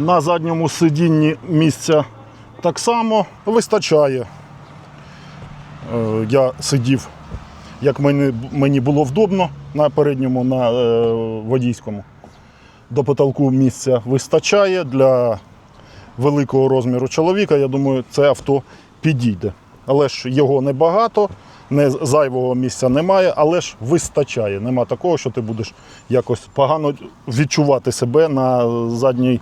На задньому сидінні місця так само вистачає. Е, Я сидів, як мені, було вдобно на передньому, на е, водійському. До потолку місця вистачає для великого розміру чоловіка. Я думаю, це авто підійде. Але ж його небагато, не зайвого місця немає, але ж вистачає. Нема такого, що ти будеш якось погано відчувати себе на задній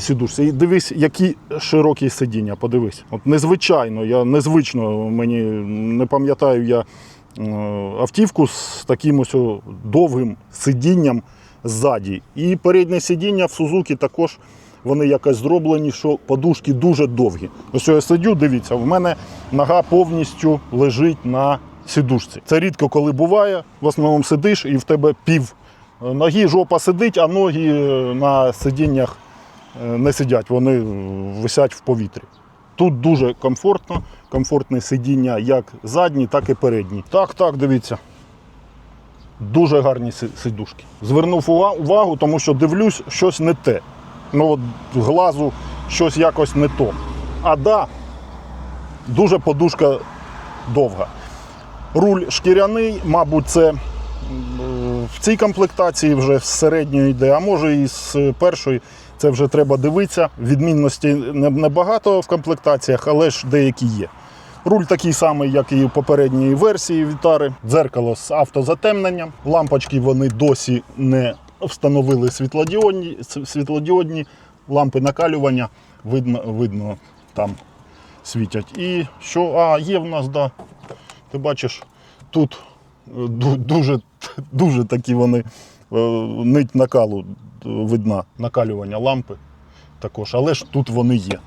сідушці. І дивись, які широкі сидіння. Подивись. От незвичайно, я незвично мені не пам'ятаю я е, автівку з таким ось довгим сидінням ззаді. І переднє сидіння в Сузуки також вони якось зроблені, що подушки дуже довгі. Ось я сидю, дивіться, в мене нога повністю лежить на сідушці. Це рідко коли буває. В основному сидиш і в тебе пів ноги, жопа сидить, а ноги е, на сидіннях не сидять, вони е, висять в повітрі. Тут дуже комфортно, комфортне сидіння як задні, так і передні. Так, так, дивіться. Дуже гарні сидушки. Звернув увагу, тому що дивлюсь, щось не те. Ну, от глазу щось якось не то. А да, дуже подушка довга. Руль шкіряний, мабуть, це в цій комплектації вже з середньої йде, а може і з першої. Це вже треба дивитися. Відмінностей не- небагато в комплектаціях, але ж деякі є. Руль такий самий, як і у попередньої версії Вітари. Дзеркало з автозатемненням. Лампочки вони досі не встановили світлодіодні, світлодіодні лампи накалювання. Видно, видно там світять. І що? А, є в нас, да. Ти бачиш, тут дуже, дуже такі вони е, нить накалу видна, накалювання лампи також, але ж тут вони є.